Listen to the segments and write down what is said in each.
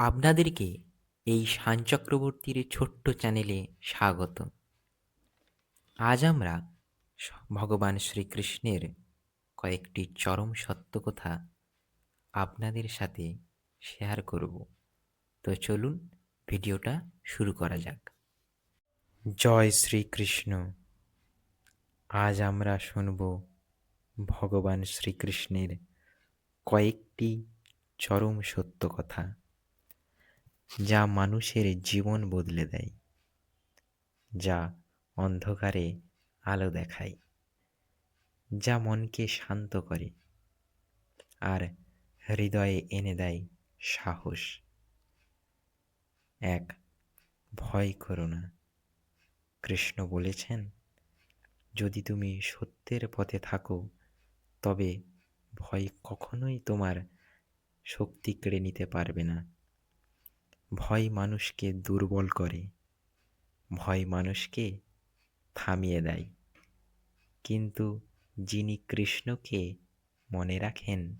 আপনাদেরকে এই শান চক্রবর্তীর ছোট্ট চ্যানেলে স্বাগত। আজ আমরা ভগবান শ্রীকৃষ্ণের কয়েকটি চরম সত্য কথা আপনাদের সাথে শেয়ার করব। তো চলুন ভিডিওটা শুরু করা যাক। জয় শ্রীকৃষ্ণ। আজ আমরা শুনব ভগবান শ্রীকৃষ্ণের কয়েকটি চরম সত্য কথা। যা মানুষের জীবন বদলে দেয়, যা অন্ধকারে আলো দেখায়, যা মনকে শান্ত করে আর হৃদয়ে এনে দেয় সাহস। এক, ভয় করো না। কৃষ্ণ বলেছেন, যদি তুমি সত্যের পথে থাকো, তবে ভয় কখনোই তোমার শক্তি কেড়ে নিতে পারবে না। ভয় মানুষকে দুর্বল করে, ভয় মানুষকে থামিয়ে দেয়। কিন্তু যিনি কৃষ্ণকে মনে রাখেন,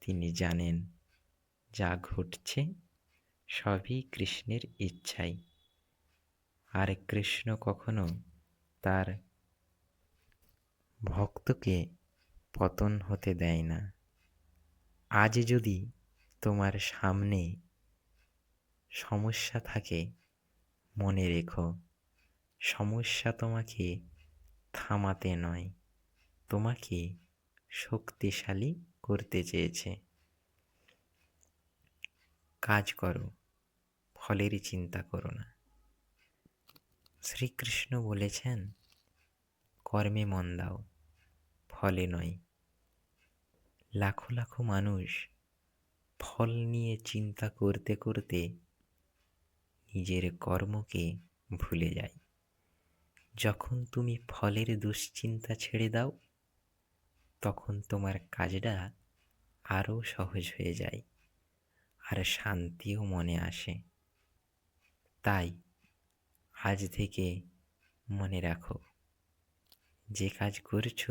তিনি জানেন, যা ঘটছে সবই কৃষ্ণের ইচ্ছাই আর কৃষ্ণ কখনো তার ভক্তকে পতন হতে দেয় না। আজ যদি তোমার সামনে সমস্যা থাকে, মনে রেখো। সমস্যা তোমাকে থামাতে নয়, তোমাকে শক্তিশালী করতে চেয়েছে। কাজ করো, ফলেরই চিন্তা করো না। শ্রীকৃষ্ণ বলেছেন, কর্মে মন দাও, ফলে নয়। লাখো লাখো মানুষ ফল নিয়ে চিন্তা করতে করতে নিজের কর্মকে ভুলে যায় যখন তুমি ফলের দুশ্চিন্তা ছেড়ে দাও, তখন তোমার কাজটা আরও সহজ হয়ে যায় আর শান্তিও মনে আসে। তাই আজ থেকে মনে রাখো, যে কাজ করছ,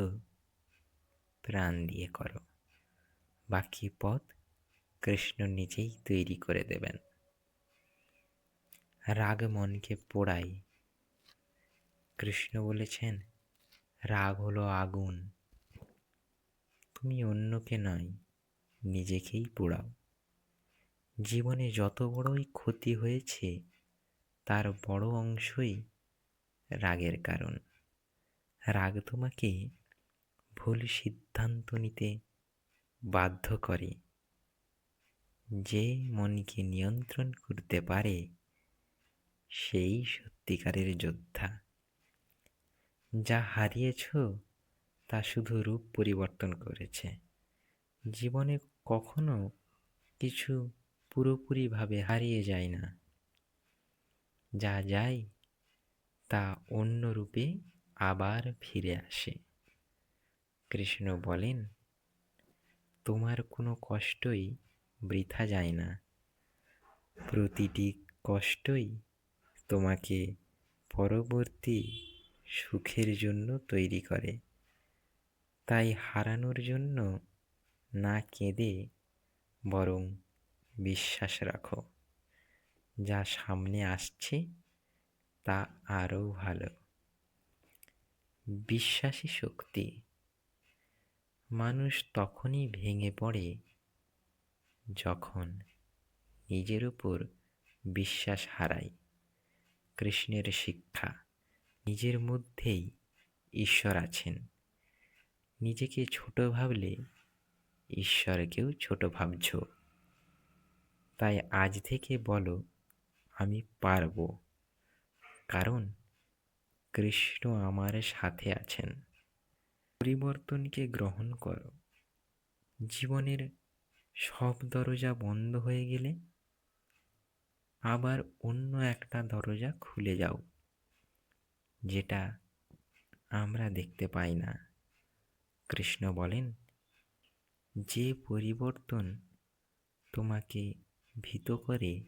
প্রাণ দিয়ে করো। বাকি পথ কৃষ্ণ নিজেই তৈরি করে দেবেন। রাগ মনকে পোড়ায় কৃষ্ণ বলেছেন, রাগ হলো আগুন। তুমি অন্যকে নয়, নিজেকেই পোড়াও। জীবনে যত বড়ই ক্ষতি হয়েছে, তার বড় অংশই রাগের কারণ। রাগ তোমাকে ভুল সিদ্ধান্ত নিতে বাধ্য করে। যে মনকে নিয়ন্ত্রণ করতে পারে সেই সত্যিকারের যোদ্ধা। যা হারিয়েছ, তা শুধু রূপ পরিবর্তন করেছে। জীবনে কখনো কিছু পুরোপুরিভাবে হারিয়ে যায় না। যা যায়, তা অন্য রূপে আবার ফিরে আসে। কৃষ্ণ বলেন, তোমার কোনো কষ্টই বৃথা যায় না। প্রতিটি কষ্টই তোমাকে পরবর্তী সুখের জন্য তৈরি করে। তাই হারানোর জন্য না কেঁদে বরং বিশ্বাস রাখো। যা সামনে আসছে, তা আরও ভালো। বিশ্বাসী শক্তি। মানুষ তখনই ভেঙে পড়ে যখন নিজের উপর বিশ্বাস হারায়। কৃষ্ণের শিক্ষা। নিজের মধ্যেই ঈশ্বর আছেন। নিজেকে ছোট ভাবলে ঈশ্বরকেও ছোট ভাবছ। তাই আজ থেকে বলো, আমি পারব। কারণ কৃষ্ণ আমার সাথে আছেন। পরিবর্তনকে গ্রহণ করো। জীবনের সব দরজা বন্ধ হয়ে গেলে আবার অন্য একটা দরজা খুলে যাও, যেটা আমরা দেখতে পাই না। কৃষ্ণ বলেন, যে পরিবর্তন তোমাকে ভীত করে,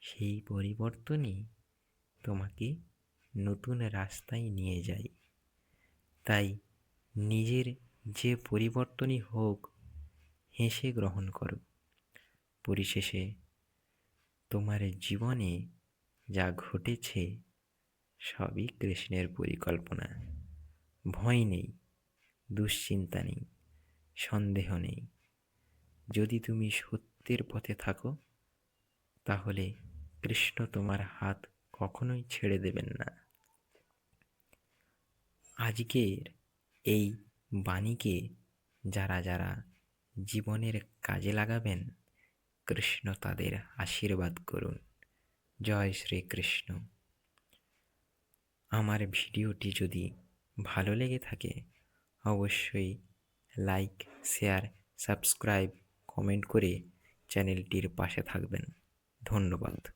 সেই পরিবর্তনই তোমাকে নতুন রাস্তায় নিয়ে যায়। তাই নিজের যে পরিবর্তনই হোক, হেসে গ্রহণ করো। পরিশেষে তোমার জীবনে যা ঘটেছে সবই কৃষ্ণের পরিকল্পনা। ভয় নেই, দুশ্চিন্তা নেই, সন্দেহ নেই। যদি তুমি সত্যের পথে থাকো, তাহলে কৃষ্ণ তোমার হাত কখনোই ছেড়ে দেবেন না। আজকের এই বাণীকে যারা যারা জীবনের কাজে লাগাবেন কৃষ্ণ তাদের আশীর্বাদ করুন। জয় শ্রীকৃষ্ণ। আমার ভিডিওটি যদি ভালো লেগে থাকে, অবশ্যই লাইক, শেয়ার, সাবস্ক্রাইব, কমেন্ট করে চ্যানেলটির পাশে থাকবেন। ধন্যবাদ।